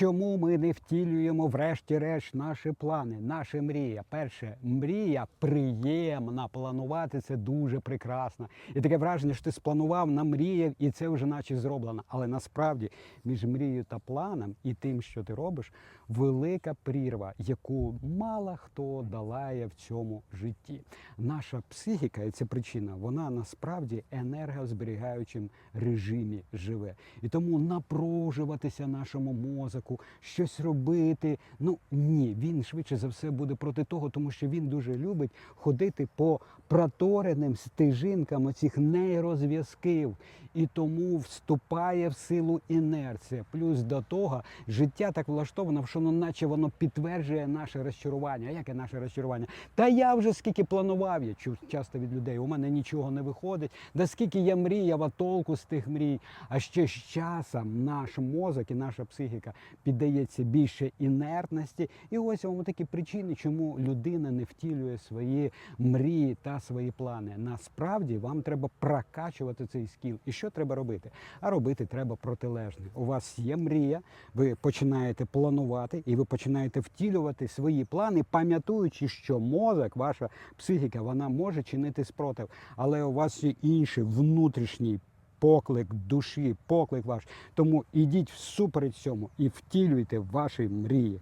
Чому ми не втілюємо врешті-решт наші плани, наші мрії? Перше, мрія приємна, планувати це дуже прекрасно. І таке враження, що ти спланував, намріяв, і це вже наче зроблено. Але насправді між мрією та планом і тим, що ти робиш, велика прірва, яку мало хто долає в цьому житті. Наша психіка, і це причина, вона насправді енергозберігаючим режимі живе. І тому напружуватися нашому мозоку, щось робити. Ну ні, він швидше за все буде проти того, тому що він дуже любить ходити по протореним стежинкам оцих нейрозв'язків. І тому вступає в силу інерція. Плюс до того життя так влаштовано, що ну, наче воно підтверджує наше розчарування. А яке наше розчарування? Та я вже скільки планував, я чув часто від людей. У мене нічого не виходить. Да скільки я мріяв, а толку з тих мрій. А ще з часом наш мозок і наша психіка піддається більше інертності. І ось вам такі причини, чому людина не втілює свої мрії та свої плани. Насправді вам треба прокачувати цей скіл. І що треба робити? А робити треба протилежне. У вас є мрія, ви починаєте планувати і ви починаєте втілювати свої плани, пам'ятаючи, що мозок, ваша психіка, вона може чинити спротив, але у вас є інший внутрішній. Поклик душі, поклик ваш. Тому ідіть всупереч цьому і втілюйте ваші мрії.